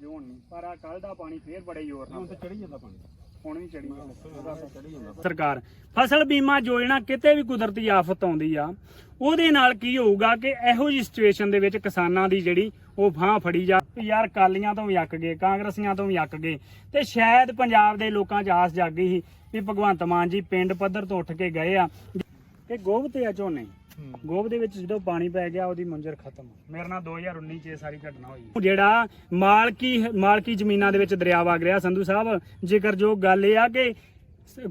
ਅੱਜ ਹੁਣ ਨਹੀਂ ਪਰ ਆ ਕੱਲ ਦਾ ਪਾਣੀ ਫੇਰ ਬੜੇ ਜ਼ੋਰ ਨਾਲ ਤੇ ਚੜੀ ਜਾਂਦਾ ਪਾਣੀ। ਹੁਣ ਵੀ ਚੜੀ ਜਾਂਦਾ। ਚੜੀ ਜਾਂਦਾ ਸਰਕਾਰ ਫਸਲ ਬੀਮਾ ਯੋਜਨਾ ਕਿਤੇ ਵੀ ਕੁਦਰਤੀ ਆਫਤ ਆਉਂਦੀ ਆ ਉਹਦੇ ਨਾਲ ਕੀ ਹੋਊਗਾ ਕਿ ਇਹੋ ਜੀ ਸਿਚੁਏਸ਼ਨ ਦੇ ਵਿੱਚ ਕਿਸਾਨਾਂ ਦੀ ਜਿਹੜੀ ਉਹ ਫਾਂ ਫੜੀ ਜਾ ਵੀ ਯਾਰ ਕਾਲੀਆਂ ਤੋਂ ਵੀ ਅੱਕ ਗਏ ਕਾਂਗਰਸੀਆਂ ਤੋਂ ਵੀ ਅੱਕ ਗਏ ਤੇ ਸ਼ਾਇਦ ਪੰਜਾਬ ਦੇ ਲੋਕਾਂ 'ਚ ਆਸ ਜਾਗੀ ਸੀ ਵੀ ਭਗਵੰਤ ਮਾਨ ਜੀ ਪਿੰਡ ਪੱਧਰ ਤੋਂ ਉੱਠ ਕੇ ਗਏ ਆ। ਕਿ ਗੋਭ ਤੇ ਆ ਝੋਨੇ? ਗੋਭ ਦੇ ਵਿੱਚ ਜਦੋਂ ਪਾਣੀ ਪੈ ਗਿਆ ਉਹਦੀ ਮੁੰਜਰ ਖਤਮ। ਮੇਰੇ ਨਾਲ 2019 ਚ ਇਹ ਸਾਰੀ ਘਟਨਾ ਹੋਈ। ਜਿਹੜਾ ਮਾਲਕੀ ਮਾਲਕੀ ਜ਼ਮੀਨਾਂ ਦੇ ਵਿੱਚ ਦਰਿਆ ਵਗ ਰਿਹਾ ਸੰਧੂ ਸਾਹਿਬ ਜੇਕਰ ਜੋ ਗੱਲ ਇਹ ਆ ਕਿ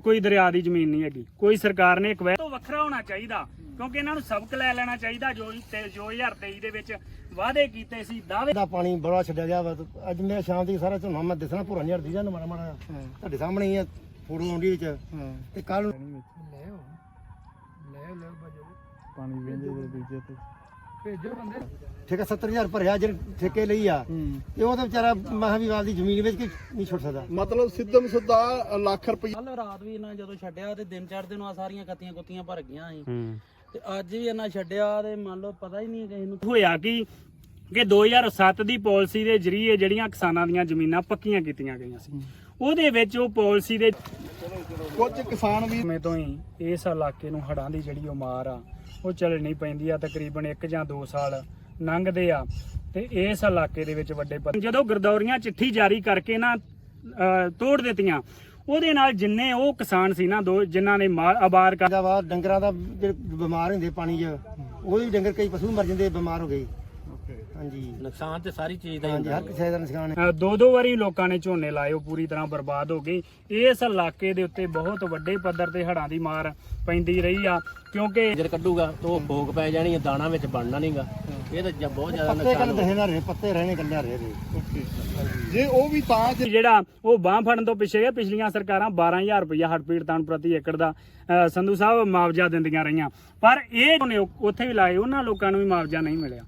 ਕੋਈ ਦਰਿਆ ਦੀ ਜ਼ਮੀਨ ਨਹੀਂ ਹੈਗੀ। ਕੋਈ ਸਰਕਾਰ ਨੇ ਇੱਕ ਤੋਂ ਵੱਖਰਾ ਹੋਣਾ ਚਾਹੀਦਾ ਕਿਉਂਕਿ ਇਹਨਾਂ ਨੂੰ ਸਬਕ ਲੈ ਲੈਣਾ ਚਾਹੀਦਾ ਜੋ ਤੇ 2023 ਦੇ ਵਿੱਚ ਵਾਅਦੇ ਕੀਤੇ ਸੀ ਦਾਅਵੇ ਦਾ ਪਾਣੀ ਬੜਾ ਛੱਡਿਆ ਗਿਆ ਵਾ ਅੱਜ ਮੈਂ ਸ਼ਾਮ ਦੀ ਸਾਰਾ ਝੋਨਾ ਮੈਂ ਦਿਸਣਾ ਭੁਰਾ ਨਹੀਂ ਹਟਦੀ ਜਾਂ ਮਾੜਾ ਮਾੜਾ। ਤੁਹਾਡੇ ਸਾਹਮਣੇ ਹੀ ਆ ਫੋਟੋ ਆਉਂਦੀ ਵਿੱਚ। ਤੇ ਕੱਲ ਨੂੰ ਪਾਣੀ ਵੇਂਦੇ ਦੇ ਬੀਜੇ ਤੇ। ਭੇਜੋ ਬੰਦੇ। ਠੇਕਾ 70000 ਭਰਿਆ ਜਿਹੜੇ ਠੇਕੇ ਲਈ ਆ। ਤੇ ਉਹ ਤਾਂ ਵਿਚਾਰਾ ਮਹਾਵੀਵਾਲ ਦੀ ਜ਼ਮੀਨ ਵਿੱਚ ਕਿ ਨਹੀਂ ਛੁੱਟ ਸਕਦਾ। ਮਤਲਬ ਸਿੱਧਮ ਸਿੱਧਾ ਲੱਖ ਰੁਪਏ ਕੱਲ ਰਾਤ ਵੀ ਇਹਨਾਂ ਜਦੋਂ ਛੱਡਿਆ ਤੇ ਦਿਨ ਚੜ੍ਹਦੇ ਨੂੰ ਆ ਸਾਰੀਆਂ ਕੱਤੀਆਂ ਕੁੱਤੀਆਂ ਭਰ ਗਈਆਂ ਸੀ। ਤੇ ਅੱਜ ਵੀ ਇਹਨਾਂ ਛੱਡਿਆ ਤੇ ਮੰਨ ਲਓ ਪਤਾ ਹੀ ਨਹੀਂ ਕਿਸੇ ਨੂੰ ਹੋਇਆ ਕਿ ਕਿ 2007 ਦੀ ਪਾਲਿਸੀ ਦੇ ਜ਼ਰੀਏ ਜਿਹੜੀਆਂ ਕਿਸਾਨਾਂ ਦੀਆਂ ਜ਼ਮੀਨਾਂ ਪੱਕੀਆਂ ਕੀਤੀਆਂ ਗਈਆਂ ਸੀ। ਉਹਦੇ ਵਿੱਚ ਉਹ ਪਾਲਿਸੀ ਦੇ ਕੁਝ ਕਿਸਾਨ ਵੀ ਸਮੇਂ ਤੋਂ ਹੀ ਇਸ ਇਲਾਕੇ ਨੂੰ ਹੜ੍ਹਾਂ ਦੀ ਜਿਹੜੀ ਉਹ ਮਾਰ ਆ ਉਹ ਚੱਲਣੀ ਪੈਂਦੀ ਆ, ਤਕਰੀਬਨ 1 ਜਾਂ 2 ਸਾਲ ਲੰਘਦੇ ਆ। ਤੇ ਇਸ ਇਲਾਕੇ ਦੇ ਵਿੱਚ ਵੱਡੇ ਪੱਧਰ ਜਦੋਂ ਗਰਦੌਰੀਆਂ ਚਿੱਠੀ ਜਾਰੀ ਕਰਕੇ ਨਾ ਤੋੜ ਦਿੱਤੀਆਂ, ਉਹਦੇ ਨਾਲ ਜਿੰਨੇ ਉਹ ਕਿਸਾਨ ਸੀ ਨਾ, ਦੋ ਜਿਨ੍ਹਾਂ ਨੇ ਮਾਲ ਆਬਾਰ ਕਰਦਾ ਵਾ ਡੰਗਰਾਂ ਦਾ ਜਿਹੜੇ ਬਿਮਾਰ ਹੁੰਦੇ ਪਾਣੀ 'ਚ ਉਹ ਵੀ ਡੰਗਰ ਕਈ ਪਸ਼ੂ ਮਰ ਜਾਂਦੇ, ਬਿਮਾਰ ਹੋ ਗਏ। ਹਾਂਜੀ। ਨੁਕਸਾਨ ਤੇ ਸਾਰੀ ਚੀਜ਼ ਦਾ ਹੀ ਹਾਂਜੀ ਹਰ ਕਿਸੇ ਦਾ ਨੁਕਸਾਨ ਹੈ। ਅਹ ਦੋ ਦੋ ਵਾਰੀ ਲੋਕਾਂ ਨੇ ਝੋਨੇ ਲਾਏ ਉਹ ਪੂਰੀ ਤਰ੍ਹਾਂ ਬਰਬਾਦ ਹੋ ਗਏ। ਇਸ ਇਲਾਕੇ ਦੇ ਉੱਤੇ ਬਹੁਤ ਵੱਡੇ ਪੱਧਰ ਤੇ ਹੜ੍ਹਾਂ ਦੀ ਮਾਰ ਪੈਂਦੀ ਰਹੀ ਆ ਕਿਉਂਕਿ ਜਰ ਕੱਢੂਗਾ ਤਾਂ ਉਹ ਫੋਕ ਪੈ ਜਾਣੀ ਆ, ਦਾਣਾ ਵਿੱਚ ਬਣਨਾ ਨਹੀਂਗਾ ਇਹ ਤਾਂ ਜ- ਬਹੁਤ ਜ਼ਿਆਦਾ ਪੱਤੇ ਨੁਕਸਾਨ ਕੱਲ ਹੋ ਦਹੇ ਨਾ ਰਹੇ ਪੱਤੇ ਰਹਿਣੇ ਕੱਲਿਆ ਰਹੇ ਰਹੇ ਜੇ ਉਹ ਵੀ ਤਾਂ ਜੇ ਜਿਹੜਾ ਉਹ ਬਾਂਹ ਫੜਨ ਤੋਂ ਪਿੱਛੇ ਗਿਆ ਪਿਛਲੀਆਂ ਸਰਕਾਰਾਂ 12000 ਰੁਪਇਆ ਹੜ੍ਹ ਪੀੜਤਾਂ ਨੂੰ ਪ੍ਰਤੀ ਏਕੜ ਦਾ ਸੰਧੂ ਸਾਹਿਬ ਮੁਆਵਜ਼ਾ ਦਿੰਦੀਆਂ ਰਹੀਆਂ। ਪਰ ਇਹ ਨੇ ਉੱਥੇ ਵੀ ਲਾਏ ਉਹਨਾਂ ਲੋਕਾਂ ਨੂੰ ਵੀ ਮੁਆਵਜ਼ਾ ਨਹੀਂ ਮਿਲਿਆ।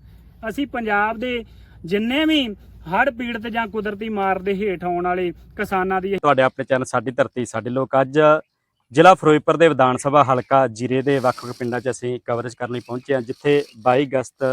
ਅਸੀਂ ਪੰਜਾਬ ਦੇ ਜਿੰਨੇ ਵੀ ਹੜ੍ਹ ਪੀੜਤ ਜਾਂ ਕੁਦਰਤੀ ਮਾਰ ਦੇ ਹੇਠ ਆਉਣ ਵਾਲੇ ਕਿਸਾਨਾਂ ਦੀ ਤੁਹਾਡੇ ਆਪਣੇ ਚੈਨਲ ਸਾਡੀ ਧਰਤੀ, ਸਾਡੇ ਲੋਕ ਅੱਜ ਜ਼ਿਲ੍ਹਾ ਫਿਰੋਜ਼ਪੁਰ ਦੇ ਵਿਧਾਨ ਸਭਾ ਹਲਕਾ ਜੀਰੇ ਦੇ ਵੱਖ-ਵੱਖ ਪਿੰਡਾਂ 'ਚ ਅਸੀਂ ਕਵਰੇਜ ਕਰਨ ਲਈ ਪਹੁੰਚੇ ਹਾਂ, ਜਿੱਥੇ 22 ਅਗਸਤ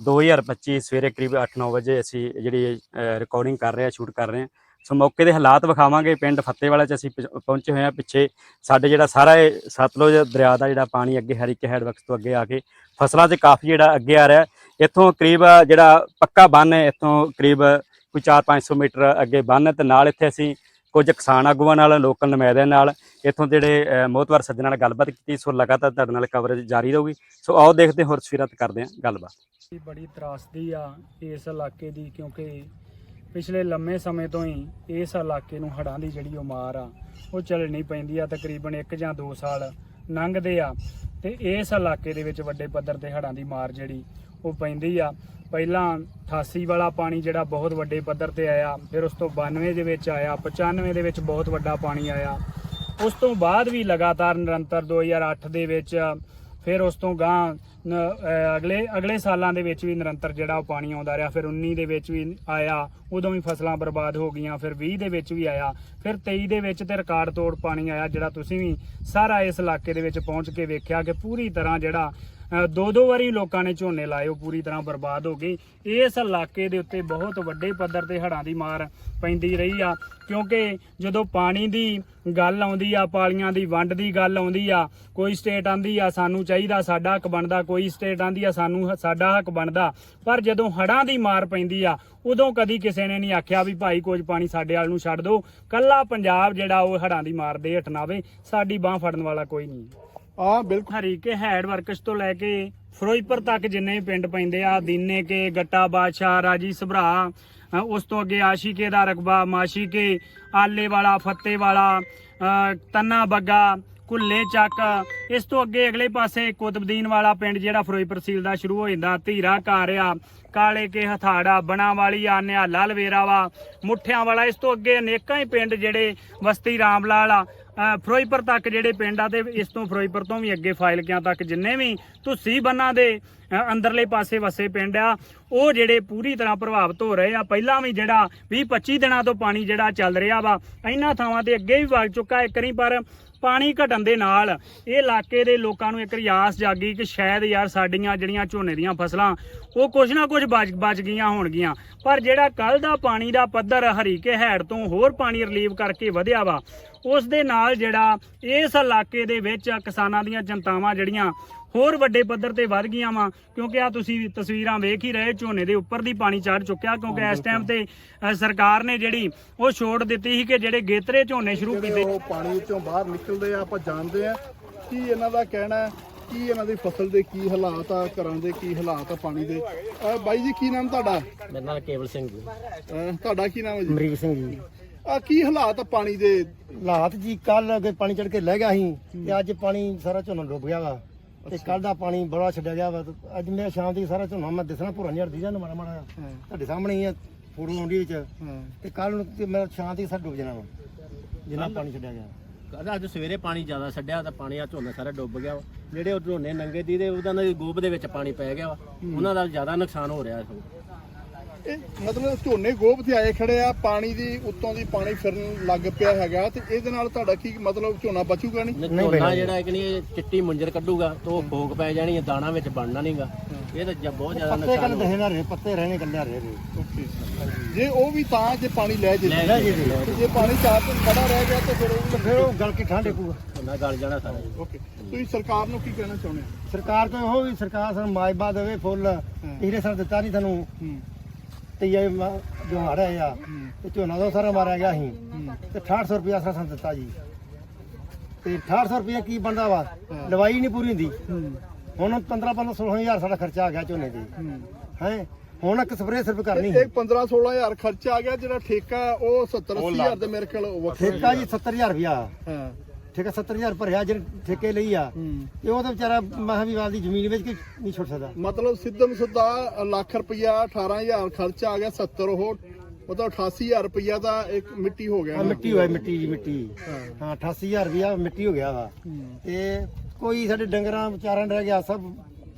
2025 ਸਵੇਰੇ ਕਰੀਬ 8-9 ਵਜੇ ਅਸੀਂ ਜਿਹੜੀ ਰਿਕਾਰਡਿੰਗ ਕਰ ਰਹੇ ਹਾਂ ਸ਼ੂਟ ਕਰ ਰਹੇ ਹਾਂ। ਸੋ ਮੌਕੇ ਦੇ ਹਾਲਾਤ ਵਿਖਾਵਾਂਗੇ। ਪਿੰਡ ਫੱਤੇਵਾਲਾ 'ਚ ਅਸੀਂ ਪਹੁੰਚੇ ਹੋਏ ਹਾਂ। ਪਿੱਛੇ ਸਾਡੇ ਜਿਹੜਾ ਸਾਰਾ ਸਤਲੁਜ ਦਰਿਆ ਦਾ ਜਿਹੜਾ ਪਾਣੀ ਅੱਗੇ ਹਰੀਕੇ ਹੈਡਵਰਕਸ ਤੋਂ ਅੱਗੇ ਆ ਕੇ ਫਸਲਾਂ 'ਚ ਕਾਫੀ ਜਿਹੜਾ ਅੱਗੇ ਆ ਰਿਹਾ ਇੱਥੋਂ ਕਰੀਬ ਜਿਹੜਾ ਪੱਕਾ ਬੰਨ ਹੈ ਇੱਥੋਂ ਕਰੀਬ ਕੋਈ 4-500 ਮੀਟਰ ਅੱਗੇ ਬੰਨ ਹੈ ਤੇ ਨਾਲ ਇੱਥੇ ਅਸੀਂ ਕੁਝ ਕਿਸਾਨ ਆਗੂਆਂ ਨਾਲ ਲੋਕਲ ਨੁਮਾਇੰਦਿਆਂ ਨਾਲ ਇੱਥੋਂ ਜਿਹੜੇ ਅਹ, ਮੋਹਤਵਾਰ ਸੱਜਣਾਂ ਨਾਲ ਗੱਲਬਾਤ ਕੀਤੀ। ਸੋ ਲਗਾਤਾਰ ਤੁਹਾਡੇ ਨਾਲ ਕਵਰੇਜ ਜਾਰੀ ਰਹੂਗੀ। ਸੋ ਆਓ ਦੇਖਦੇ ਹੋਰ ਤਸਵੀਰਾਂ ਤੇ ਕਰਦੇ ਹਾਂ ਗੱਲਬਾਤ। ਇਹ ਬੜੀ ਤਰਾਸਦੀ ਆ ਇਸ ਇਲਾਕੇ ਦੀ ਕਿਉਂਕਿ ਪਿਛਲੇ ਲੰਮੇ ਸਮੇਂ ਤੋਂ ਹੀ ਇਸ ਇਲਾਕੇ ਨੂੰ ਹੜ੍ਹਾਂ ਦੀ ਜਿਹੜੀ ਉਹ ਮਾਰ ਆ ਉਹ ਚੱਲਣੀ ਪੈਂਦੀ ਆ। ਤਕਰੀਬਨ 1 ਜਾਂ 2 ਸਾਲ ਲੰਘਦੇ ਆ। ਤੇ ਇਸ ਇਲਾਕੇ ਦੇ ਵਿੱਚ ਵੱਡੇ ਪੱਧਰ ਤੇ ਹੜ੍ਹਾਂ ਦੀ ਮਾਰ ਜਿਹੜੀ ਉਹ ਪੈਂਦੀ ਆ। ਪਹਿਲਾਂ 88 ਵਾਲਾ ਪਾਣੀ ਜਿਹੜਾ ਬਹੁਤ ਵੱਡੇ ਪੱਧਰ ਤੇ ਆਇਆ, ਫਿਰ ਉਸ ਤੋਂ 92 ਦੇ ਵਿੱਚ ਆਇਆ 95 ਦੇ ਵਿੱਚ ਬਹੁਤ ਵੱਡਾ ਪਾਣੀ ਆਇਆ। ਉਸ ਤੋਂ ਬਾਅਦ ਵੀ ਲਗਾਤਾਰ ਨਿਰੰਤਰ 2008 ਦੇ ਵਿੱਚ, ਫਿਰ ਉਸ ਤੋਂ ਗਾਂ ਅਗਲੇ ਅਗਲੇ ਸਾਲਾਂ ਦੇ ਵਿੱਚ ਵੀ ਨਿਰੰਤਰ ਜਿਹੜਾ ਉਹ ਪਾਣੀ ਆਉਂਦਾ ਰਿਹਾ, ਫਿਰ 19 ਦੇ ਵਿੱਚ ਵੀ ਆਇਆ, ਉਦੋਂ ਵੀ ਫਸਲਾਂ ਬਰਬਾਦ ਹੋ ਗਈਆਂ, ਫਿਰ 20 ਦੇ ਵਿੱਚ ਵੀ ਆਇਆ, ਫਿਰ 23 ਦੇ ਵਿੱਚ ਤੇ ਰਿਕਾਰਡ ਤੋੜ ਪਾਣੀ ਆਇਆ, ਜਿਹੜਾ ਤੁਸੀਂ ਵੀ ਸਾਰਾ ਇਸ ਇਲਾਕੇ ਦੇ ਵਿੱਚ ਪਹੁੰਚ ਕੇ ਵੇਖਿਆ ਕਿ ਪੂਰੀ ਤਰ੍ਹਾਂ ਜਿਹੜਾ ਦੋ ਦੋ ਵਾਰੀ ਲੋਕਾਂ ਨੇ ਝੋਨੇ ਲਾਏ, ਉਹ ਪੂਰੀ ਤਰ੍ਹਾਂ ਬਰਬਾਦ ਹੋ ਗਏ ਇਸ ਇਲਾਕੇ ਦੇ ਉੱਤੇ ਬਹੁਤ ਵੱਡੇ ਪੱਧਰ ਤੇ ਹੜ੍ਹਾਂ ਦੀ ਮਾਰ ਪੈਂਦੀ ਰਹੀ ਆ, ਕਿਉਂਕਿ ਜਦੋਂ ਪਾਣੀ ਦੀ ਗੱਲ ਆਉਂਦੀ ਆ, ਪਾਲੀਆਂ ਦੀ ਵੰਡ ਦੀ ਗੱਲ ਆਉਂਦੀ ਆ, ਕੋਈ ਸਟੇਟ ਆਂਦੀ ਆ, ਸਾਨੂੰ ਚਾਹੀਦਾ ਸਾਡਾ ਹੱਕ ਬਣਦਾ, ਕੋਈ ਸਟੇਟ ਆਂਦੀ ਆ ਸਾਨੂੰ ਸਾਡਾ ਹੱਕ ਬਣਦਾ। ਪਰ ਜਦੋਂ ਹੜ੍ਹਾਂ ਦੀ ਮਾਰ ਪੈਂਦੀ ਆ ਉਦੋਂ ਕਦੀ ਕਿਸੇ ਨੇ ਨਹੀਂ ਆਖਿਆ ਵੀ ਭਾਈ ਕੁਝ ਪਾਣੀ ਸਾਡੇ ਵੱਲ ਨੂੰ ਛੱਡ ਦਿਓ। ਕੱਲਾ ਪੰਜਾਬ ਜਿਹੜਾ ਉਹ ਹੜ੍ਹਾਂ ਦੀ ਮਾਰ ਦੇ ਆਵੇ ਸਾਡੀ ਬਾਹ ਫੜਨ ਵਾਲਾ ਕੋਈ ਨਹੀਂ। ਆ ਬਿਲਕੁਲ। ਹਰੀਕੇ ਹੈਡ ਵਰਕਸ ਤੋਂ ਲੈ ਕੇ ਫਿਰੋਜ਼ਪੁਰ ਤੱਕ ਜਿੰਨੇ ਪਿੰਡ ਪੈਂਦੇ ਆ ਦੀਨੇ ਕੇ ਗੱਟਾ ਬਾਦਸ਼ਾਹ ਰਾਜੀ ਸਭਰਾ ਉਸ ਤੋਂ ਅੱਗੇ ਆਸ਼ੀਕੇ ਦਾ ਰਕਬਾ ਮਾਸ਼ੀਕੇ ਆਲੇ ਵਾਲਾ ਫੱਤੇ ਵਾਲਾ ਤੰਨਾ ਬੱਗਾ ਕੁੱਲੇ ਚੱਕ। ਇਸ ਤੋਂ ਅੱਗੇ ਅਗਲੇ ਪਾਸੇ ਕੁਤਬਦੀਨ ਵਾਲਾ ਪਿੰਡ ਜਿਹੜਾ ਫਿਰੋਜ਼ਪੁਰ ਸੀਲ ਦਾ ਸ਼ੁਰੂ ਹੋ ਜਾਂਦਾ, ਧੀਰਾ ਘਾਰਿਆ ਕਾਲੇ ਕੇ ਹਥਾੜਾ ਬਣਾ ਵਾਲੀ ਆ ਨਿਹਾਲਾ ਲਵੇਰਾ ਵਾ। ਮੁੱਠਿਆਂ ਵਾਲਾ, ਇਸ ਤੋਂ ਅੱਗੇ ਅਨੇਕਾਂ ਹੀ ਪਿੰਡ ਜਿਹੜੇ ਵਸਤੀ ਰਾਮਲਾਲ ਆ। ਫਿਰੋਜ਼ਪੁਰ ਤੱਕ ਜਿਹੜੇ ਪਿੰਡ ਆ ਤੇ ਇਸ ਤੋਂ ਫਿਰੋਜ਼ਪੁਰ ਤੋਂ ਵੀ ਅੱਗੇ ਫਾਇਲਕਿਆਂ ਤੱਕ ਜਿੰਨੇ ਵੀ ਤੁਸੀਂ ਬੰਨਾਂ ਦੇ ਅੰਦਰਲੇ ਪਾਸੇ ਵਸੇ ਪਿੰਡ ਆ, ਉਹ ਜਿਹੜੇ ਪੂਰੀ ਤਰ੍ਹਾਂ ਪ੍ਰਭਾਵਿਤ ਹੋ ਰਹੇ ਆ। ਪਹਿਲਾਂ ਵੀ ਜਿਹੜਾ 20 25 ਦਿਨਾਂ ਤੋਂ ਪਾਣੀ ਜਿਹੜਾ ਚੱਲ ਰਿਹਾ ਵਾ, ਇਹਨਾਂ ਥਾਵਾਂ ਤੇ ਅੱਗੇ ਵੀ ਵਗ ਚੁੱਕਾ। ਇੱਕ ਵਾਰੀ ਪਰ ਪਾਣੀ ਘਟਣ ਦੇ ਨਾਲ ਇਹ ਇਲਾਕੇ ਦੇ ਲੋਕਾਂ ਨੂੰ ਇੱਕ ਰਿਆਸ ਜਾਗੀ ਕਿ ਸ਼ਾਇਦ ਯਾਰ ਸਾਡੀਆਂ ਜਿਹੜੀਆਂ ਝੋਨੇ ਦੀਆਂ ਫਸਲਾਂ ਉਹ ਕੁਝ ਨਾ ਕੁਝ ਬਚ ਬਚ ਗਈਆਂ ਹੋਣਗੀਆਂ। ਪਰ ਜਿਹੜਾ ਕੱਲ ਦਾ ਪਾਣੀ ਦਾ ਪੱਧਰ ਹਰੀਕੇ ਹੈੜ ਤੋਂ ਹੋਰ ਪਾਣੀ ਰਿਲੀਵ ਕਰਕੇ ਵਧਿਆ ਵਾ, ਉਸ ਦੇ ਨਾਲ ਜਿਹੜਾ ਇਸ ਇਲਾਕੇ ਦੇ ਵਿੱਚ ਕਿਸਾਨਾਂ ਦੀਆਂ ਚਿੰਤਾਵਾਂ ਜਿਹੜੀਆਂ ਹੋਰ ਵੱਡੇ ਪੱਧਰ ਤੇ ਵੱਧ ਗਈਆਂ ਵਾ ਕਿਉਂਕਿ ਆ ਤੁਸੀਂ ਤਸਵੀਰਾਂ ਵੇਖ ਹੀ ਰਹੇ ਝੋਨੇ ਦੇ ਉੱਪਰ ਦੀ ਪਾਣੀ ਚੜ ਚੁੱਕਿਆ ਕਿਉਂਕਿ ਇਸ ਟਾਈਮ ਤੇ ਸਰਕਾਰ ਨੇ ਜਿਹੜੀ ਉਹ ਛੋਟ ਦਿੱਤੀ ਸੀ ਕਿ ਜਿਹੜੇ ਗੇਤਰੇ ਝੋਨੇ ਸ਼ੁਰੂ ਕੀਤੇ। ਉਹ ਪਾਣੀ ਵਿੱਚੋਂ ਬਾਹਰ ਨਿਕਲਦੇ ਆ ਆਪਾਂ ਜਾਣਦੇ ਆ ਕੀ ਇਹਨਾਂ ਦਾ ਕਹਿਣਾ ਹੈ ਕੀ ਇਹਨਾਂ ਦੀ ਫਸਲ ਦੇ ਕੀ ਹਾਲਾਤ ਆ ਘਰਾਂ ਦੇ ਕੀ ਹਾਲਾਤ ਆ ਪਾਣੀ ਦੇ। ਅਹ ਬਾਈ ਜੀ ਕੀ ਨਾਮ ਤੁਹਾਡਾ? ਮੇਰੇ ਨਾਲ ਕੇਵਲ ਸਿੰਘ ਜੀ। ਅਹ ਤੁਹਾਡਾ ਕੀ ਨਾਮ ਹੈ ਜੀ? ਅਮਰੀਕ ਸਿੰਘ ਜੀ। ਆ ਕੀ ਹਾਲਾਤ ਆ ਪਾਣੀ ਦੇ? ਹਾਲਾਤ ਜੀ ਕੱਲ ਅੱਗੇ ਪਾਣੀ ਚੜ ਕੇ ਲੈ ਗਿਆ ਸੀ ਤੇ ਅੱਜ ਪਾਣੀ ਸਾਰਾ ਝੋਨਾ ਡੁੱਬ ਗਿਆ ਵਾ। ਤੇ ਕੱਲ ਦਾ ਪਾਣੀ ਬੜਾ ਛੱਡਿਆ ਗਿਆ ਵਾ ਤੇ ਅੱਜ ਮੈਂ ਸ਼ਾਮ ਦੀ ਸਾਰਾ ਝੋਨਾ ਮੈਂ ਦਿਸਣਾ ਭੁਰਾ ਨਹੀਂ ਹਟਦੀ ਜਾਂ ਮਾੜਾ ਮਾੜਾ ਤੁਹਾਡੇ ਸਾਹਮਣੇ ਹੀ ਆ ਫੋਟੋ ਆਉਂਦੀ ਵਿੱਚ। ਤੇ ਕੱਲ ਨੂੰ ਤੇ ਮੇਰਾ ਸ਼ਾਮ ਦੀ ਸਾਰਾ ਡੁੱਬ ਜਾਣਾ ਵਾ ਜਿੰਨਾ ਪਾਣੀ ਛੱਡਿਆ ਗਿਆ। ਕੱਲ੍ਹ ਅੱਜ ਸਵੇਰੇ ਪਾਣੀ ਜ਼ਿਆਦਾ ਛੱਡਿਆ ਤਾਂ ਪਾਣੀ ਆ ਝੋਨਾ ਸਾਰਾ ਡੁੱਬ ਗਿਆ ਵਾ। ਜਿਹੜੇ ਉਹ ਝੋਨੇ ਨੰਗੇ ਦੀ ਦੇ ਉਹਨਾਂ ਦੇ ਗੋਬ ਦੇ ਵਿੱਚ ਪਾਣੀ ਪੈ ਗਿਆ ਵਾ। ਉਹਨਾਂ ਦਾ ਜ਼ਿਆਦਾ ਨੁਕਸਾਨ ਹੋ ਰਿਹਾ ਇਹ ਮਤਲਬ ਝੋਨੇ ਗੋਬ ਤੇ ਆਏ ਖੜੇ ਆ ਪਾਣੀ ਦੀ ਉੱਤੋਂ ਦੀ ਪਾਣੀ ਫਿਰਨ ਲੱਗ ਪਿਆ ਹੈਗਾ ਤੇ ਇਹਦੇ ਨਾਲ ਤੁਹਾਡਾ ਕੀ ਮਤਲਬ ਝੋਨਾ ਬਚੂਗਾ ਨਹੀਂ? ਝੋਨਾ ਜਿਹੜਾ ਕਿ ਨਹੀਂ ਚਿੱਟੀ ਮੁੰਜਰ ਕੱਢੂਗਾ ਤਾਂ ਉਹ ਫੋਕ ਪੈ ਜਾਣੀ ਹੈ ਦਾਣਾ ਵਿੱਚ ਬਣਨਾ ਨਹੀਂਗਾ ਇਹ ਤਾਂ ਜ- ਬਹੁਤ ਜ਼ਿਆਦਾ ਪੱਤੇ ਨੁਕਸਾਨ ਕੱਲ ਦਹੇ ਨਾ ਰਹੇ ਪੱਤੇ ਰਹਿਣੇ ਕੱਲਿਆ ਰਹੇ ਰੇ। ਜੇ ਉਹ ਵੀ ਤਾਂ ਜੇ ਪਾਣੀ ਲੈ ਜੇ ਲੈ ਜੀ ਪਾਣੀ ਚਾਰ ਦਿਨ ਖੜਾ ਰਹਿ ਗਿਆ ਤਾਂ ਫਿਰ ਉਹ ਫਿਰ ਉਹ ਗਲ ਕੇ ਠੰਡੇ ਪੂਗਾ ਝੋਨਾ ਗਲ ਜਾਣਾ ਸਾਰਾ ਓਕੇ। ਤੁਸੀਂ ਸਰਕਾਰ ਨੂੰ ਕੀ ਕਹਿਣਾ ਚਾਹੁੰਦੇ ਹੋ? ਸਰਕਾਰ ਤੋਂ ਇਹੋ ਵੀ ਸਰਕਾਰ ਸਾਨੂੰ ਮਾਜਬਾ ਦੇਵੇ ਫੁੱਲ। ਇਹਨੇ ਸਰ ਦਿੱਤਾ ਨਹੀਂ ਹੂੰ। ਤੇ ਇਹ ਮ- ਜੋ ਹਾੜਾ ਆ ਤੇ ਝੋਨਾ ਦਾ ਸਾਰਾ ਮਾਰਿਆ ਗਿਆ ਸੀ। ਤੇ 6800 ਰੁਪਇਆ ਸਾਰਾ ਸਾਨੂੰ ਦਿੱਤਾ ਜੀ। ਤੇ 6800 ਰੁਪਇਆ ਕੀ ਬਣਦਾ ਵਾ? ਲਵਾਈ ਨਹੀਂ ਪੂਰੀ ਹੁੰਦੀ। ਹੁਣ 15 15 16000 ਸਾਡਾ ਖਰਚਾ ਆ ਗਿਆ ਝੋਨੇ ਤੇ। ਹੈ। ਹੁਣ ਇੱਕ ਸਪਰੇਅ ਸਿਰਫ ਕਰਨੀ ਇੱਕ 15 16000 ਖਰਚਾ ਆ ਗਿਆ ਜਿਹੜਾ ਠੇਕਾ ਉਹ 70 80000 ਦੇ ਮੇਰੇ ਖਿਆਲ ਵੱਖਰਾ ਠੇਕਾ ਜੀ 70000 ਰੁਪਇਆ। ਹਾਂ। ਠੇਕਾ 70000 ਭਰਿਆ ਜਿਹੜੇ ਠੇਕੇ ਲਈ ਆ ਤੇ ਉਹ ਤਾਂ ਵਿਚਾਰਾ ਮਹਾਵੀਵਾਲ ਦੀ ਜ਼ਮੀਨ ਵਿੱਚ ਕਿ ਨਹੀਂ ਛੁੱਟ ਸਕਦਾ। ਮਤਲਬ ਸਿੱਧਮ ਸਿੱਧਾ ਲੱਖ ਰੁਪਇਆ 18000 ਖਰਚਾ ਆ ਗਿਆ 70 ਉਹ ਮਤਲਬ 88000 ਰੁਪਇਆ ਦਾ ਇੱਕ ਮਿੱਟੀ ਹੋ ਗਿਆ। ਮਿੱਟੀ ਹੋਇਆ ਮਿੱਟੀ ਜੀ ਮਿੱਟੀ। ਹਾਂ। 88000 ਰੁਪਇਆ ਮਿੱਟੀ ਹੋ ਗਿਆ ਵਾ। ਤੇ ਕੋਈ ਸਾਡੇ ਡੰਗਰਾਂ ਵਿਚਾਰਾਂ ਰਹਿ ਗਿਆ ਸਭ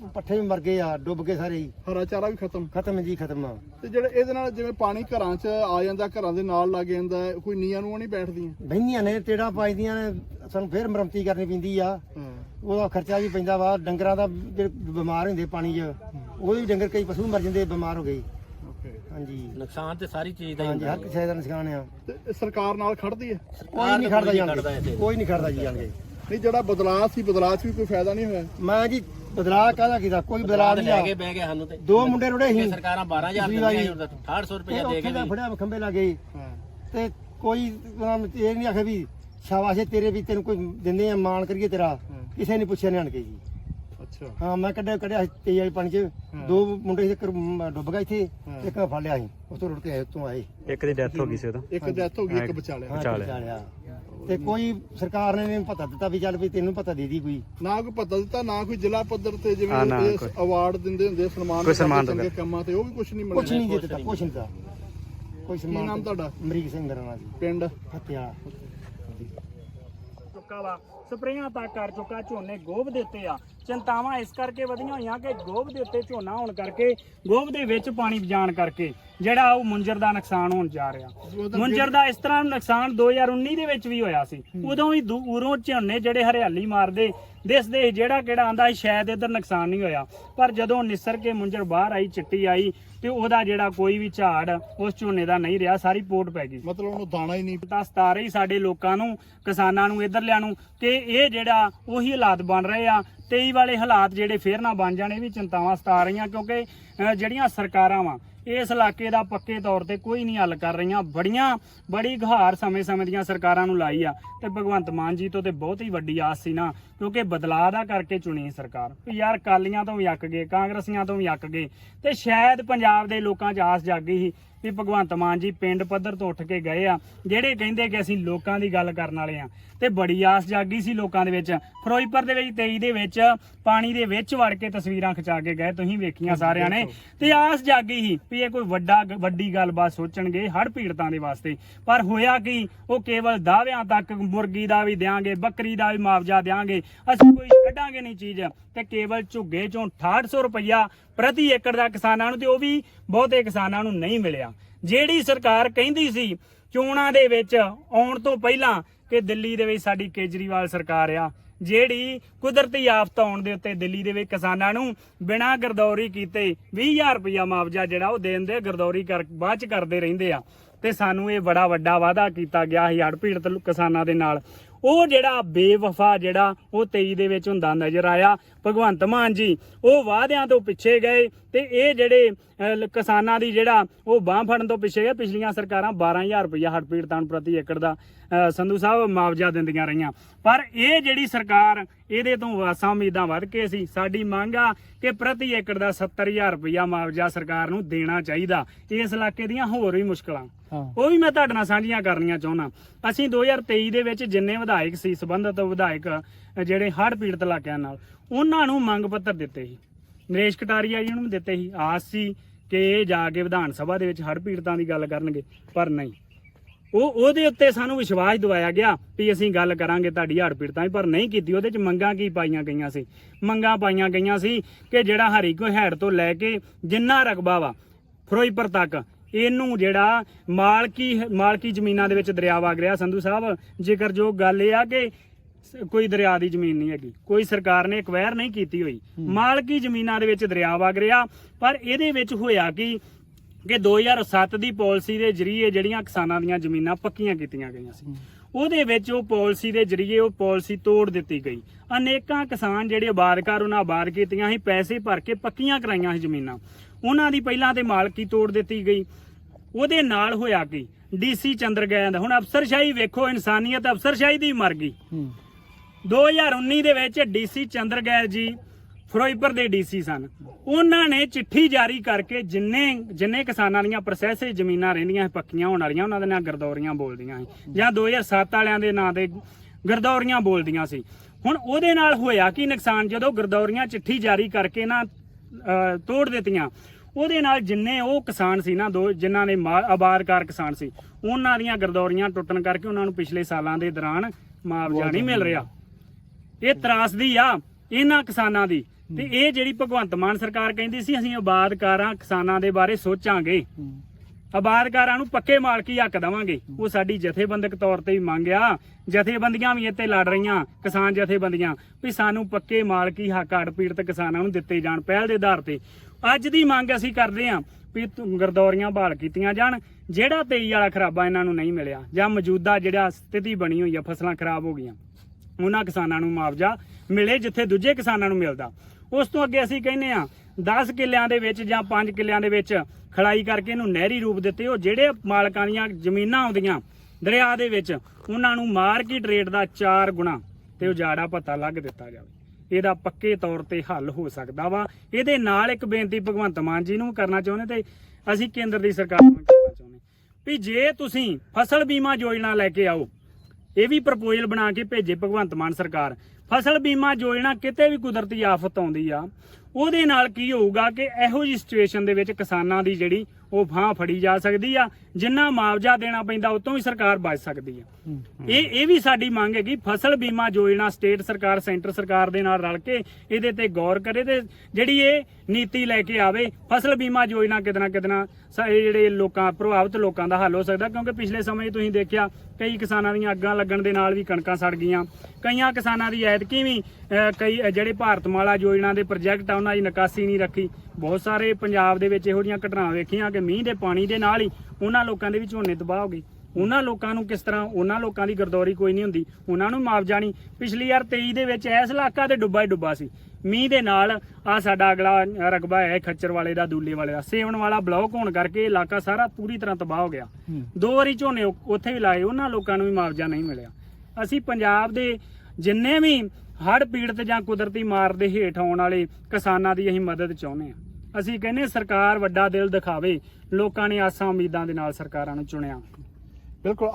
ਪੱਠੇ ਵੀ ਮਰ ਗਏ ਆ ਡੁੱਬ ਗਏ ਸਾਰੇ ਹੀ। ਹਰਾ ਚਾਰਾ ਵੀ ਖਤਮ। ਖਤਮ ਜੀ ਖਤਮ। ਤੇ ਜਿਹੜੇ ਇਹਦੇ ਨਾਲ ਜਿਵੇਂ ਪਾਣੀ ਘਰਾਂ 'ਚ ਆ ਜਾਂਦਾ ਘਰਾਂ ਦੇ ਨਾਲ ਲੱਗ ਜਾਂਦਾ ਹੈ, ਕੋਈ ਨੀਆਂ ਨੂੰ ਨਹੀਂ ਬੈਠਦੀਆਂ? ਬਹਿੰਦੀਆਂ ਨੇ ਟੇੜਾ ਪਾਈਦੀਆਂ ਨੇ ਸਾਨੂੰ ਫੇਰ ਮਰਮਤੀ ਕਰਨੀ ਪੈਂਦੀ ਆ। ਹਾਂ। ਉਹਦਾ ਖਰਚਾ ਵੀ ਪੈਂਦਾ ਵਾ ਡੰਗਰਾਂ ਦਾ ਜਿਹੜੇ ਬਿਮਾਰ ਹੁੰਦੇ ਪਾਣੀ 'ਚ ਉਹ ਵੀ ਡੰਗਰ ਕਈ ਪਸ਼ੂ ਮਰ ਜਾਂਦੇ ਬਿਮਾਰ ਹੋ ਗਏ। ਓਕੇ ਹਾਂਜੀ। ਨੁਕਸਾਨ ਤੇ ਸਾਰੀ ਚੀਜ਼ ਦਾ ਹੀ ਹਾਂਜੀ ਹੁੰਦਾ। ਹਰ ਕਿਸੇ ਦਾ ਨੁਕਸਾਨ ਆ। ਤੇ ਇਹ ਸਰਕਾਰ ਨਾਲ ਖੜਦੀ ਹੈ? ਕੋਈ ਨਹੀਂ ਖੜਦਾ ਜਾਣ। ਕੋਈ ਨਹੀਂ ਖੜਦਾ ਜੀ ਜਾਣ ਕੇ। ਨਹੀਂ ਜਿਹੜਾ ਬਦਲਾਅ ਸੀ ਬਦਲਾਅ 'ਚ ਵੀ ਕੋਈ ਫਾਇਦਾ ਨਹੀਂ ਹੋਇਆ? ਮੈਂ ਜੀ ਬਦਲਾਅ ਕਾਹਦਾ ਕੀਤਾ? ਕੋਈ ਬਦਲਾਅ ਨਹੀਂ ਲੈ ਆ ਕੇ ਬਹਿ ਗਏ ਸਾਨੂੰ ਤੇ। ਦੋ ਮੁੰਡੇ ਰੁੜੇ ਸੀ। ਸਰਕਾਰਾਂ 12000 ਪਿਛਲੀ ਵਾਰੀ ਦਿੰਦੀਆਂ ਤਾਂ 6800 ਰੁਪਏ ਦੇ ਉੱਥੇ ਕੇ ਦਾ ਵੀ। ਫੜਿਆ ਖੰਬੇ ਲੱਗੇ ਹਾਂ। ਤੇ ਕੋਈ ਇਹ ਨਹੀਂ ਆਖੇ ਵੀ ਸ਼ਾਬਾਸ਼ ਏ ਤੇਰੇ ਵੀ ਤੈਨੂੰ ਕੋਈ ਦਿੰਦੇ ਆ ਮਾਣ ਕਰੀਏ ਤੇਰਾ। ਕਿਸੇ ਨੇ ਪੁੱਛਿਆ ਨਹੀਂ ਆਣ ਕੇ ਜੀ। ਅੱਛਾ। ਹਾਂ ਮੈਂ ਕੱਢਿਆ ਕੱਢਿਆ ਸੀ ਤੇਜ਼ ਵਾਲੇ ਪਾਣੀ 'ਚ। ਦੋ ਮੁੰਡੇ ਸੀ, ਇੱਕ ਮ- ਡੁੱਬ ਗਿਆ ਇੱਥੇ ਇੱਕ ਫੜ ਲਿਆ ਸੀ। ਉਸ ਤੋਂ ਰੁੜ ਕੇ ਆਏ ਉੱਤੋਂ ਆਏ। ਇੱਕ ਦੀ ਡੈਥ ਹੋ ਗਈ ਸੀ ਉਦੋਂ। ਇੱਕ ਡੈਥ ਹੋ ਗਈ ਇੱਕ ਬਚਾ ਲਿਆ। ਹਾਂ ਤੇ ਕੋਈ ਸਰਕਾਰ ਨੇ ਨਹੀਂ ਪਤਾ ਦਿੱਤਾ ਵੀ ਚੱਲ ਵੀ ਤੈਨੂੰ ਪਤਾ ਦੇ ਦੀ ਕੋਈ। ਨਾ ਕੋਈ ਪਤਾ ਦਿੱਤਾ ਨਾ ਕੋਈ ਜ਼ਿਲ੍ਹਾ ਪੱਧਰ ਤੇ ਜਿਵੇਂ ਹਾਂ, ਨਾ ਇਸ ਕੋਈ। ਅਵਾਰਡ ਦਿੰਦੇ ਹੁੰਦੇ ਸਨਮਾਨ ਕੋਈ ਸਨਮਾਨ ਚੰਗੇ। ਕੰਮਾਂ ਤੇ ਉਹ ਵੀ ਕੁਝ ਨਹੀਂ ਕੁਛ ਮਿਲਿਆ ਨਹੀਂ ਦਿੱਤਾ ਕੁਛ ਨਹੀਂ ਦਿੱਤਾ। ਕੋਈ ਕੀ ਸਮਾਨ ਤੁਹਾਡਾ? ਅਮਰੀਕ ਸਿੰਘ ਮੇਰਾ ਜੀ। ਪਿੰਡ? ਹੱਤਿਆ ਚੁੱਕਾ ਵਾ। ਸਪਰੇਆਂ ਤੱਕ ਕਰ ਚੁੱਕਾ ਝੋਨੇ ਗੋਭ ਦੇ ਉੱਤੇ ਆ। ਚਿੰਤਾਵਾਂ ਇਸ ਕਰਕੇ ਵਧੀਆਂ ਹੋਈਆਂ ਕਿ ਗੋਭ ਦੇ ਉੱਤੇ ਝੋਨਾ ਹੋਣ ਕਰਕੇ ਗੋਭ ਦੇ ਵਿੱਚ ਪਾਣੀ ਜਾਣ ਕਰਕੇ ਜਿਹੜਾ ਉਹ ਮੁੰਜਰ ਦਾ ਨੁਕਸਾਨ ਹੋਣ ਜਾ ਰਿਹਾ। ਮੁੰਜਰ ਦਾ ਇਸ ਤਰ੍ਹਾਂ ਨੁਕਸਾਨ 2019 ਦੇ ਵਿੱਚ ਵੀ ਹੋਇਆ ਸੀ। ਉਦੋਂ ਵੀ ਦੂਰੋਂ ਝੋਨੇ ਜਿਹੜੇ ਹਰਿਆਲੀ ਮਾਰਦੇ ਦਿਸਦੇ ਸੀ, ਜਿਹੜਾ ਕਿਹੜਾ ਆਂਦਾ ਸ਼ਾਇਦ ਇਧਰ ਨੁਕਸਾਨ ਨਹੀਂ ਹੋਇਆ। ਪਰ ਜਦੋਂ ਨਿਸਰ ਕੇ ਮੁੰਜਰ ਬਾਹਰ ਆਈ ਚਿੱਟੀ ਆਈ ਤੇ ਉਹਦਾ ਜਿਹੜਾ ਕੋਈ ਵੀ ਝਾੜ ਉਸ ਝੋਨੇ ਦਾ ਨਹੀਂ ਰਿਹਾ ਸਾਰੀ ਪੋਟ ਪੈ ਗਈ। ਮਤਲਬ ਉਹਨੂੰ ਦਾਣਾ ਹੀ ਨਹੀਂ। ਤਾਂ ਸਤਾ ਰਹੀ ਸਾਡੇ ਲੋਕਾਂ ਨੂੰ ਕਿਸਾਨਾਂ ਨੂੰ ਇਧਰਲਿਆਂ ਨੂੰ ਕਿ ਇਹ ਜਿਹੜਾ ਉਹੀ ਹਾਲਾਤ ਬਣ ਰਹੇ ਆ 23 ਵਾਲੇ ਹਾਲਾਤ ਜਿਹੜੇ ਫੇਰ ਨਾ ਬਣ ਜਾਣ, ਇਹ ਵੀ ਚਿੰਤਾਵਾਂ ਸਤਾ ਰਹੀਆਂ ਕਿਉਂਕਿ ਜਿਹੜੀਆਂ ਸਰਕਾਰਾਂ ਵਾ, ਇਸ ਇਲਾਕੇ ਦਾ ਪੱਕੇ ਤੌਰ ਤੇ ਕੋਈ ਨਹੀਂ ਹੱਲ ਕਰ ਰਹੀਆਂ। ਬੜੀਆਂ, ਬੜੀ ਗਹਾਰ ਸਮੇਂ-ਸਮੇਂ ਦੀਆਂ ਸਰਕਾਰਾਂ ਨੂੰ ਲਾਈ ਆ ਤੇ ਭਗਵੰਤ ਮਾਨ ਜੀ ਤੋਂ ਤੇ ਬਹੁਤ ਹੀ ਵੱਡੀ ਆਸ ਸੀ ਨਾ, ਕਿਉਂਕਿ ਬਦਲਾਅ ਦਾ ਕਰਕੇ ਚੁਣੀ ਸਰਕਾਰ। ਵੀ ਯਾਰ ਕਾਲੀਆਂ ਤੋਂ ਵੀ ਅੱਕ ਗਏ, ਕਾਂਗਰਸੀਆਂ ਤੋਂ ਵੀ ਅੱਕ ਗਏ ਤੇ ਸ਼ਾਇਦ ਪੰਜਾਬ ਦੇ ਲੋਕਾਂ 'ਚ ਆਸ ਜਾਗੀ ਸੀ ਵੀ ਭਗਵੰਤ ਮਾਨ ਜੀ ਪਿੰਡ ਪੱਧਰ ਤੋਂ ਉੱਠ ਕੇ ਗਏ ਆ, ਜਿਹੜੇ ਕਹਿੰਦੇ ਕਿ ਅਸੀਂ ਲੋਕਾਂ ਦੀ ਗੱਲ ਕਰਨ ਵਾਲੇ ਆ। ਤੇ ਬੜੀ ਆਸ ਜਾਗੀ ਸੀ ਲੋਕਾਂ ਦੇ ਵਿੱਚ। ਫਿਰੋਜ਼ਪੁਰ ਦੇ ਵਿੱਚ 23 ਦੇ ਵਿੱਚ ਪਾਣੀ ਦੇ ਵਿੱਚ ਵੜ ਕੇ ਤਸਵੀਰਾਂ ਖਿਚਾ ਕੇ ਗਏ। ਤੁਸੀਂ ਵੇਖੀਆਂ ਸਾਰਿਆਂ ਨੇ। ਤੇ ਆਸ ਜਾਗੀ ਸੀ ਵੀ ਇਹ ਕੋਈ ਵੱਡਾ ਵੱਡੀ ਗੱਲਬਾਤ ਸੋਚਣਗੇ ਹੜ ਪੀੜਤਾਂ ਦੇ ਵਾਸਤੇ। ਪਰ ਹੋਇਆ ਕੀ? ਉਹ ਕੇਵਲ ਦਾਅਵਿਆਂ ਤੱਕ ਮੁਰਗੀ ਦਾ ਵੀ ਦਿਆਂਗੇ ਬੱਕਰੀ ਦਾ ਵੀ ਮੁਆਵਜ਼ਾ ਦਿਆਂਗੇ। ਅਸੀਂ ਕੋਈ ਛੱਡਾਂਗੇ ਨਹੀਂ ਚੀਜ਼। ਤੇ ਕੇਵਲ ਝੁੱਗੇ ਚੋਂ 6800 ਰੁਪਈਆ ਪ੍ਰਤੀ ਏਕੜ ਦਾ ਕਿਸਾਨਾਂ ਨੂੰ ਤੇ ਉਹ ਵੀ ਬਹੁਤੇ ਕਿਸਾਨਾਂ ਨੂੰ ਨਹੀਂ ਮਿਲਿਆ। ਜਿਹੜੀ ਸਰਕਾਰ ਕਹਿੰਦੀ ਸੀ ਚੋਣਾਂ ਦੇ ਵਿੱਚ ਆਉਣ ਤੋਂ ਪਹਿਲਾਂ ਕਿ ਦਿੱਲੀ ਦੇ ਵਿੱਚ ਸਾਡੀ ਕੇਜਰੀਵਾਲ ਸਰਕਾਰ ਆ, ਜਿਹੜੀ ਕੁਦਰਤੀ ਆਫਤ ਆਉਣ ਦੇ ਉੱਤੇ ਦਿੱਲੀ ਦੇ ਵਿੱਚ ਕਿਸਾਨਾਂ ਨੂੰ ਬਿਨਾਂ ਗਰਦੌਰੀ ਕੀਤੇ 20000 ਰੁਪਇਆ ਮੁਆਵਜ਼ਾ ਜਿਹੜਾ ਉਹ ਦੇਣ ਦੇ ਗਰਦੌਰੀ ਕਰ, ਬਾਅਦ ਚ ਕਰਦੇ ਰਹਿੰਦੇ ਆ। ਤੇ ਸਾਨੂੰ ਇਹ ਬੜਾ ਵੱਡਾ ਵਾਅਦਾ ਕੀਤਾ ਗਿਆ ਸੀ ਹੜ੍ਹ ਪੀੜਤ ਕਿਸਾਨਾਂ ਦੇ ਨਾਲ। ਉਹ ਜਿਹੜਾ ਬੇਵਫਾ ਜਿਹੜਾ ਉਹ 23 ਦੇ ਵਿੱਚ ਹੁੰਦਾ ਨਜ਼ਰ ਆਇਆ ਭਗਵੰਤ ਮਾਨ ਜੀ ਉਹ ਵਾਅਦਿਆਂ ਤੋਂ ਪਿੱਛੇ ਗਏ ਤੇ ਇਹ ਜਿਹੜੇ ਕਿਸਾਨਾਂ ਦੀ ਜਿਹੜਾ ਉਹ ਬਾਹ ਫੜਨ ਤੋਂ ਪਿੱਛੇ ਗਏ ਪਿਛਲੀਆਂ ਸਰਕਾਰਾਂ 12000 ਰੁਪਇਆ ਹੜ੍ਹ ਪੀੜਤਾਂ ਨੂੰ ਪ੍ਰਤੀ ਏਕੜ ਦਾ ਸੰਧੂ ਸਾਹਿਬ ਮੁਆਵਜ਼ਾ ਦਿੰਦੀਆਂ ਰਹੀਆਂ। ਪਰ ਇਹ ਜਿਹੜੀ ਸਰਕਾਰ ਇਹਦੇ ਤੋਂ ਆਸਾਂ ਉਮੀਦਾਂ ਵੱਧ ਕੇ ਸੀ। ਸਾਡੀ ਮੰਗ ਆ ਕਿ ਪ੍ਰਤੀ ਏਕੜ ਦਾ 70000 ਰੁਪਇਆ ਮੁਆਵਜ਼ਾ ਸਰਕਾਰ ਨੂੰ ਦੇਣਾ ਚਾਹੀਦਾ। ਇਸ ਇਲਾਕੇ ਦੀਆਂ ਹੋਰ ਵੀ ਮੁਸ਼ਕਲਾਂ। ਉਹ ਵੀ ਮੈਂ ਤੁਹਾਡੇ ਨਾਲ ਸਾਂਝੀਆਂ ਕਰਨੀਆਂ ਚਾਹੁੰਦਾ। ਅਸੀਂ 2023 ਦੇ ਵਿੱਚ ਜਿੰਨੇ ਵਿਧਾਇਕ ਸੀ ਸੰਬੰਧਿਤ ਵਿਧਾਇਕ ਜਿਹੜੇ ਹੜ੍ਹ ਪੀੜਤ ਇਲਾਕਿਆਂ ਨਾਲ, ਉਹਨਾਂ ਨੂੰ ਮੰਗ ਪੱਤਰ ਦਿੱਤੇ ਸੀ। ਨਰੇਸ਼ ਕਟਾਰੀਆ ਜੀ ਨੂੰ ਵੀ ਦਿੱਤੇ ਸੀ। ਆਸ ਸੀ ਕਿ ਇਹ ਜਾ ਕੇ ਵਿਧਾਨ ਸਭਾ ਦੇ ਵਿੱਚ ਹੜ੍ਹ ਪੀੜਤਾਂ ਦੀ ਗੱਲ ਕਰਨਗੇ, ਪਰ ਨਹੀਂ। ਉਹ, ਉਹਦੇ ਉੱਤੇ ਸਾਨੂੰ ਵਿਸ਼ਵਾਸ ਦਿਵਾਇਆ ਗਿਆ ਵੀ ਅਸੀਂ ਗੱਲ ਕਰਾਂਗੇ ਤੁਹਾਡੀ ਹੜ੍ਹ ਪੀੜਤਾਂ ਦੀ, ਪਰ ਨਹੀਂ ਕੀਤੀ। ਉਹਦੇ ਚ ਮੰਗਾਂ ਕੀ ਪਾਈਆਂ ਗਈਆਂ ਸੀ? ਮੰਗਾਂ ਪਾਈਆਂ ਗਈਆਂ ਸੀ ਕਿ ਜਿਹੜਾ ਹਰੀ ਕੋ ਹੈੜ ਤੋਂ ਲੈ ਕੇ ਜਿੰਨਾ ਰਕਬਾ ਵਾ, ਫਿਰੋਜ਼ਪੁਰ ਤੱਕ, ਇਹਨੂੰ ਜਿਹੜਾ ਮਾਲਕੀ ਮਾਲਕੀ ਜ਼ਮੀਨਾਂ ਦੇ ਵਿੱਚ ਦਰਿਆ ਵਗ ਰਿਹਾ। ਸੰਧੂ ਸਾਹਿਬ ਜੇਕਰ ਜੋ ਗੱਲ ਇਹ ਆ ਕਿ ਕੋਈ ਦਰਿਆ ਦੀ ਜ਼ਮੀਨ ਨਹੀਂ ਹੈਗੀ। ਕੋਈ ਸਰਕਾਰ ਨੇ ਐਕਵਾਇਰ ਨਹੀਂ ਕੀਤੀ ਹੋਈ। ਮਾਲਕੀ ਜ਼ਮੀਨਾਂ ਦੇ ਵਿੱਚ ਦਰਿਆ ਵਗ ਰਿਹਾ ਪਰ ਇਹਦੇ ਵਿੱਚ ਹੋਇਆ ਕੀ ਕਿ 2007 ਦੀ ਪਾਲਿਸੀ ਦੇ ਜ਼ਰੀਏ ਜਿਹੜੀਆਂ ਕਿਸਾਨਾਂ ਦੀਆਂ ਜ਼ਮੀਨਾਂ ਪੱਕੀਆਂ ਕੀਤੀਆਂ ਗਈਆਂ ਸੀ। ਉਹਦੇ ਵਿੱਚ ਉਹ ਪਾਲਿਸੀ ਦੇ ਜ਼ਰੀਏ ਉਹ ਪਾਲਿਸੀ ਤੋੜ ਦਿੱਤੀ ਗਈ। ਅਨੇਕਾਂ ਕਿਸਾਨ ਜਿਹੜੇ ਆਬਾਦਕਾਰ ਉਹਨਾਂ ਆਬਾਦ ਕੀਤੀਆਂ ਸੀ ਪੈਸੇ ਭਰ ਕੇ ਪੱਕੀਆਂ ਕਰਾਈਆਂ ਸੀ ਜ਼ਮੀਨਾਂ। ਉਹਨਾਂ ਦੀ ਪਹਿਲਾਂ ਤੇ ਮਾਲਕੀ ਤੋੜ ਦਿੱਤੀ ਗਈ। ਉਹਦੇ ਨਾਲ ਹੋਇਆ ਕੀ? ਡੀਸੀ ਚੰਦਰਗੈਂਦ ਹੁਣ ਅਫਸਰਸ਼ਾਹੀ ਵੇਖੋ ਇਨਸਾਨੀਅਤ ਅਫਸਰਸ਼ਾਹੀ ਦੀ ਮਰ ਗਈ। 2019 ਦੇ ਵਿੱਚ ਡੀਸੀ ਚੰਦਰਗੈਲ ਜੀ ਫਿਰੋਜ਼ਪੁਰ ਦੇ ਡੀਸੀ ਸਨ। ਉਹਨਾਂ ਨੇ ਚਿੱਠੀ ਜਾਰੀ ਕਰਕੇ ਜਿੰਨੇ ਜਿੰਨੇ ਕਿਸਾਨਾਂ ਦੀਆਂ ਪ੍ਰੋਸੈਸ ਜ਼ਮੀਨਾਂ ਰਹਿੰਦੀਆਂ ਪੱਕੀਆਂ ਹੋਣ ਵਾਲੀਆਂ ਉਹਨਾਂ ਦੇ ਨਾਂ ਗਰਦੌਰੀਆਂ ਬੋਲਦੀਆਂ ਸੀ। ਜਾਂ 2007 ਵਾਲਿਆਂ ਦੇ ਨਾਂ ਤੇ ਗਰਦੌਰੀਆਂ ਬੋਲਦੀਆਂ ਸੀ। ਹੁਣ ਉਹਦੇ ਨਾਲ ਹੋਇਆ ਕੀ ਨੁਕਸਾਨ? ਜਦੋਂ ਗਰਦੌਰੀਆਂ ਚਿੱਠੀ ਜਾਰੀ ਕਰਕੇ ਨਾ ਤੋੜ ਦਿੱਤੀਆਂ ਉਹਦੇ ਨਾਲ ਜਿੰਨੇ ਉਹ ਕਿਸਾਨ ਸੀ ਨਾ ਦੋ ਜਿਨ੍ਹਾਂ ਨੇ ਆਬਾਦਕਾਰ ਕਿਸਾਨ ਸੀ ਉਹਨਾਂ ਦੀਆਂ ਗਰਦੌਰੀਆਂ ਟੁੱਟਣ ਕਰਕੇ ਉਹਨਾਂ ਨੂੰ ਪਿਛਲੇ ਸਾਲਾਂ ਦੇ ਦੌਰਾਨ ਮੁਆਵਜ਼ਾ ਨਹੀਂ ਮਿਲ ਰਿਹਾ। ਇਹ ਤਰਾਸਦੀ ਆ ਇਹਨਾਂ ਕਿਸਾਨਾਂ ਦੀ। ਤੇ ਇਹ ਜਿਹੜੀ ਭਗਵੰਤ ਮਾਨ ਸਰਕਾਰ ਕਹਿੰਦੀ ਸੀ ਅਸੀਂ ਆਬਾਦਕਾਰਾਂ ਕਿਸਾਨਾਂ ਦੇ ਬਾਰੇ ਸੋਚਾਂਗੇ। ਆਬਾਦਕਾਰਾਂ ਨੂੰ ਪੱਕੇ ਮਾਲਕੀ ਹੱਕ ਦੇਵਾਂਗੇ। ਉਹ ਸਾਡੀ ਜਥੇਬੰਦਕ ਤੌਰ ਤੇ ਵੀ ਮੰਗਿਆ। ਜਥੇਬੰਦੀਆਂ ਵੀ ਇੱਥੇ ਲੜ ਰਹੀਆਂ ਕਿਸਾਨ ਜਥੇਬੰਦੀਆਂ। ਵੀ ਸਾਨੂੰ ਪੱਕੇ ਮਾਲਕੀ ਹੱਕ ਹੜ੍ਹ ਪੀੜਤ ਕਿਸਾਨਾਂ ਨੂੰ ਦਿੱਤੇ ਜਾਣ ਪਹਿਲ ਦੇ ਆਧਾਰ ਤੇ। ਅੱਜ ਦੀ ਮੰਗ ਅਸੀਂ ਕਰਦੇ ਹਾਂ ਵੀ ਗਰਦੌਰੀਆਂ ਬਹਾਲ ਕੀਤੀਆਂ ਜਾਣ। ਜਿਹੜਾ 23 ਵਾਲਾ ਖਰਾਬਾ ਇਹਨਾਂ ਨੂੰ ਨਹੀਂ ਮਿਲਿਆ ਜਾਂ ਮੌਜੂਦਾ ਜਿਹੜਾ ਸਥਿਤੀ ਬਣੀ ਹੋਈ ਆ ਫਸਲਾਂ ਖਰਾਬ ਹੋ ਗਈਆਂ। ਉਹਨਾਂ ਕਿਸਾਨਾਂ ਨੂੰ ਮੁਆਵਜ਼ਾ ਮਿਲੇ ਜਿੱਥੇ ਦੂਜੇ ਕਿਸਾਨਾਂ ਨੂੰ ਮਿਲਦਾ। ਉਸ ਤੋਂ ਅੱਗੇ ਅਸੀਂ ਕਹਿੰਦੇ ਆ 10 ਕਿੱਲਿਆਂ ਦੇ ਵਿੱਚ ਜਾਂ 5 ਕਿੱਲਿਆਂ ਦੇ ਵਿੱਚ ਖੜਾਈ ਕਰਕੇ ਇਹਨੂੰ ਨਹਿਰੀ ਰੂਪ ਦਿੱਤੇ। ਉਹ ਜਿਹੜੇ ਮਾਲਕਾਂ ਦੀਆਂ ਜ਼ਮੀਨਾਂ ਆਉਂਦੀਆਂ ਦਰਿਆ ਦੇ ਵਿੱਚ, ਉਹਨਾਂ ਨੂੰ ਮਾਰਕੀਟ ਰੇਟ ਦਾ 4 ਗੁਣਾ ਤੇ ਉਜਾੜਾ ਭੱਤਾ ਲੱਗ ਦਿੱਤਾ ਜਾਵੇ। ਇਹਦਾ ਪੱਕੇ ਤੌਰ ਤੇ ਹੱਲ ਹੋ ਸਕਦਾ ਵਾ। ਇਹਦੇ ਨਾਲ ਇੱਕ ਬੇਨਤੀ ਭਗਵੰਤ ਮਾਨ ਜੀ ਨੂੰ ਕਰਨਾ ਚਾਹੁੰਦੇ ਤੇ ਅਸੀਂ ਕੇਂਦਰ ਦੀ ਸਰਕਾਰ ਨੂੰ ਕਰਨਾ ਚਾਹੁੰਦੇ। ਵੀ ਜੇ ਤੁਸੀਂ ਫਸਲ ਬੀਮਾ ਯੋਜਨਾ ਲੈ ਕੇ ਆਓ ਇਹ ਵੀ ਪ੍ਰਪੋਜ਼ਲ ਬਣਾ ਕੇ ਭੇਜੇ ਭਗਵੰਤ ਮਾਨ ਸਰਕਾਰ। ਫਸਲ ਬੀਮਾ ਯੋਜਨਾ ਕਿਤੇ ਵੀ ਕੁਦਰਤੀ ਆਫਤ ਆਉਂਦੀ ਆ, ਉਹਦੇ ਨਾਲ ਕੀ ਹੋਊਗਾ ਕਿ ਇਹੋ ਜੀ ਸਿਚੁਏਸ਼ਨ ਦੇ ਵਿੱਚ ਕਿਸਾਨਾਂ ਦੀ ਜਿਹੜੀ ਉਹ ਫਾਂ ਫੜੀ ਜਾ ਸਕਦੀ ਆ, ਜਿੰਨਾ ਮੁਆਵਜ਼ਾ ਦੇਣਾ ਪੈਂਦਾ, ਉਤੋਂ ਹੀ ਸਰਕਾਰ ਬਚ ਸਕਦੀ ਆ। ਇਹ ਇਹ ਵੀ ਸਾਡੀ ਮੰਗ ਹੈਗੀ ਫਸਲ ਬੀਮਾ ਯੋਜਨਾ ਸਟੇਟ ਸਰਕਾਰ ਸੈਂਟਰ ਸਰਕਾਰ ਦੇ ਨਾਲ ਰਲ ਕੇ ਇਹਦੇ ਤੇ ਗੌਰ ਕਰੇ ਤੇ ਜਿਹੜੀ ਇਹ ਨੀਤੀ ਲੈ ਕੇ ਆਵੇ ਫਸਲ ਬੀਮਾ ਯੋਜਨਾ ਕਿਤਨਾ ਕਿਤਨਾ ਇਹ ਜਿਹੜੇ ਲੋਕਾਂ ਪ੍ਰਭਾਵਿਤ ਲੋਕਾਂ ਦਾ ਹੱਲ ਹੋ ਸਕਦਾ ਕਿਉਂਕਿ ਪਿਛਲੇ ਸਮੇਂ ਤੁਸੀਂ ਦੇਖਿਆ ਕਈ ਕਿਸਾਨਾਂ ਦੀਆਂ ਅੱਗਾਂ ਲੱਗਣ ਦੇ ਨਾਲ ਵੀ ਕਣਕਾਂ ਸੜ ਗਈਆਂ। ਕਈਆਂ ਕਿਸਾਨਾਂ ਦੀ ਐਤਕੀ ਵੀ ਕਈ ਅਹ, ਜਿਹੜੇ ਭਾਰਤਮਾਲਾ ਯੋਜਨਾ ਦੇ ਪ੍ਰੋਜੈਕਟ ਆ ਉਹਨਾਂ ਦੀ ਨਿਕਾਸੀ ਨਹੀਂ ਰੱਖੀ। ਬਹੁਤ ਸਾਰੇ ਪੰਜਾਬ ਦੇ ਵਿੱਚ ਇਹੋ ਜਿਹੀਆਂ ਘਟਨਾਵਾਂ ਵੇਖੀਆਂ ਕਿ ਮੀਂਹ ਦੇ ਪਾਣੀ ਦੇ ਨਾਲ ਹੀ ਉਹਨਾਂ ਲੋਕਾਂ ਦੇ ਵੀ ਝੋਨੇ ਤਬਾਹ ਹੋ ਗਏ। ਉਹਨਾਂ ਲੋਕਾਂ ਨੂੰ ਕਿਸ ਤਰ੍ਹਾਂ ਉਹਨਾਂ ਲੋਕਾਂ ਦੀ ਗਰਦੌਰੀ ਕੋਈ ਨਹੀਂ ਹੁੰਦੀ। ਉਹਨਾਂ ਨੂੰ ਮੁਆਵਜ਼ਾ ਨਹੀਂ ਪਿਛਲੀ ਯਾਰ 23 ਦੇ ਵਿੱਚ ਇਸ ਇਲਾਕਾ ਤੇ ਡੁੱਬਾ ਹੀ ਡੁੱਬਾ ਸੀ। ਮੀਂਹ ਦੇ ਨਾਲ ਆ ਸਾਡਾ ਅਗਲਾ ਰਕਬਾ ਹੈ ਖੱਚਰ ਵਾਲੇ ਦਾ ਦੂਲੇ ਵਾਲੇ ਦਾ। ਸੇਵਣ ਵਾਲਾ ਬਲੌਕ ਹੋਣ ਕਰਕੇ ਇਲਾਕਾ ਸਾਰਾ ਪੂਰੀ ਤਰ੍ਹਾਂ ਤਬਾਹ ਹੋ ਗਿਆ। ਦੋ ਵਾਰੀ ਝੋਨੇ ਉੱਥੇ ਵੀ ਲਾਏ ਉਹਨਾਂ ਲੋਕਾਂ ਨੂੰ ਵੀ ਮੁਆਵਜ਼ਾ ਨਹੀਂ ਮਿਲਿਆ। ਅਸੀਂ ਪੰਜਾਬ ਦੇ ਜਿੰਨੇ ਵੀ ਹੜ੍ਹ ਪੀੜਤ ਜਾਂ ਕੁਦਰਤੀ ਮਾਰ ਦੇ ਹੇਠ ਆਉਣ ਵਾਲੇ ਕਿਸਾਨਾਂ ਦੀ ਅਸੀਂ ਮਦਦ ਚਾਹੁੰਦੇ ਹਾਂ। ਅਸੀਂ ਕਹਿੰਦੇ ਸਰਕਾਰ ਵੱਡਾ ਦਿਲ ਦਿਖਾਵੇ। ਲੋਕਾਂ ਨੇ ਆਸਾਂ ਉਮੀਦਾਂ ਦੇ ਨਾਲ ਸਰਕਾਰਾਂ ਨੂੰ ਚੁਣਿਆ। ਬਿਲਕੁਲ